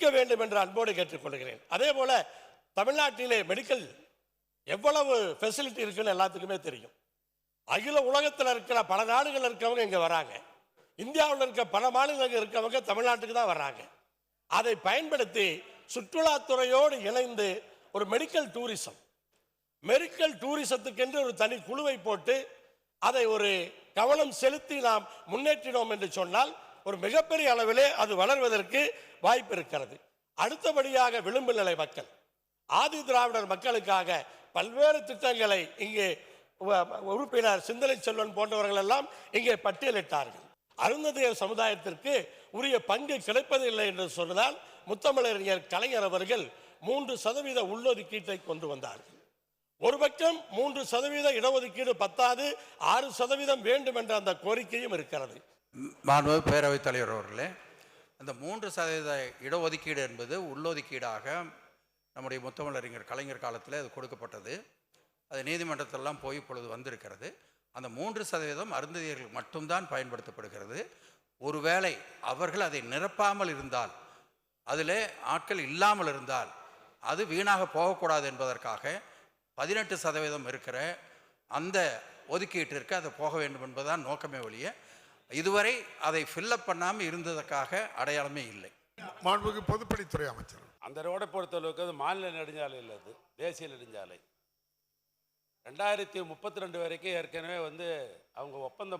இருக்க வேண்டும் என்று அன்போடு கேட்டுக்கொள்கிறேன். அதே போல தமிழ்நாட்டிலே மெடிக்கல் எவ்வளவு ஃபெசிலிட்டி இருக்குன்னு எல்லாத்துக்குமே தெரியும். அகில உலகத்தில் இருக்கிற பல நாடுகள் இருக்கவங்க இங்கே வராங்க. இந்தியாவில் இருக்க பல மாநிலங்கள் இருக்கவங்க தமிழ்நாட்டுக்கு தான் வர்றாங்க. அதை பயன்படுத்தி சுற்றுலாத்துறையோடு இணைந்து ஒரு மெடிக்கல் டூரிசம் மெடிக்கல் டூரிசத்துக்கென்று ஒரு தனி குழுவை போட்டு அதை ஒரு கவனம் செலுத்தி நாம் முன்னேற்றினோம் என்று சொன்னால் ஒரு மிகப்பெரிய அளவிலே அது வளர்வதற்கு வாய்ப்பு இருக்கிறது. அடுத்தபடியாக விளிம்பு நிலை மக்கள். ஆதி திராவிடர் மக்களுக்காக பல்வேறு திட்டங்களை இங்கே உறுப்பினர் சிந்தனை செல்வன் போன்றவர்கள் எல்லாம் இங்கே பட்டியலிட்டார்கள். அருந்ததியர் சமுதாயத்திற்கு உரிய பங்கு கிடைப்பதில்லை என்று சொன்னதால் முத்தமிழறிஞர் கலைஞர் அவர்கள் மூன்று சதவீத உள்ளொதுக்கீட்டை கொண்டு வந்தார்கள். ஒரு பக்கம் மூன்று சதவீத இடஒதுக்கீடு பத்தாது ஆறு சதவீதம் வேண்டும் என்ற அந்த கோரிக்கையும் இருக்கிறது. மாண்பு பேரவைத் தலைவர் அவர்களே அந்த மூன்று சதவீத இடஒதுக்கீடு என்பது உள்ளொதுக்கீடாக நம்முடைய முத்தமிழறிஞர் கலைஞர் காலத்தில் அது கொடுக்கப்பட்டது. அது நீதிமன்றத்திலெல்லாம் போய் இப்பொழுது வந்திருக்கிறது. அந்த மூன்று சதவீதம் அருந்ததியர்களுக்கு மட்டும்தான் பயன்படுத்தப்படுகிறது. ஒருவேளை அவர்கள் அதை நிரப்பாமல் இருந்தால் அதில் ஆட்கள் இல்லாமல் இருந்தால் அது வீணாக போகக்கூடாது என்பதற்காக பதினெட்டு சதவீதம் இருக்கிற அந்த ஒதுக்கீட்டிற்கு அது போக வேண்டும் என்பதுதான் நோக்கமே ஒழிய இதுவரை அதை ஃபில்லப் பண்ணாமல் இருந்ததற்காக அடையாளமே இல்லை. மாண்புமிகு பொதுப்பணித்துறை அமைச்சர். அந்த ரோடை பொறுத்தளவுக்கு அது மாநில நெடுஞ்சாலை இல்லை அது தேசிய நெடுஞ்சாலை. ரெண்டாயிரத்தி முப்பத்தி ரெண்டு வரைக்கும் ஏற்கனவே வந்து அவங்க ஒப்பந்தம்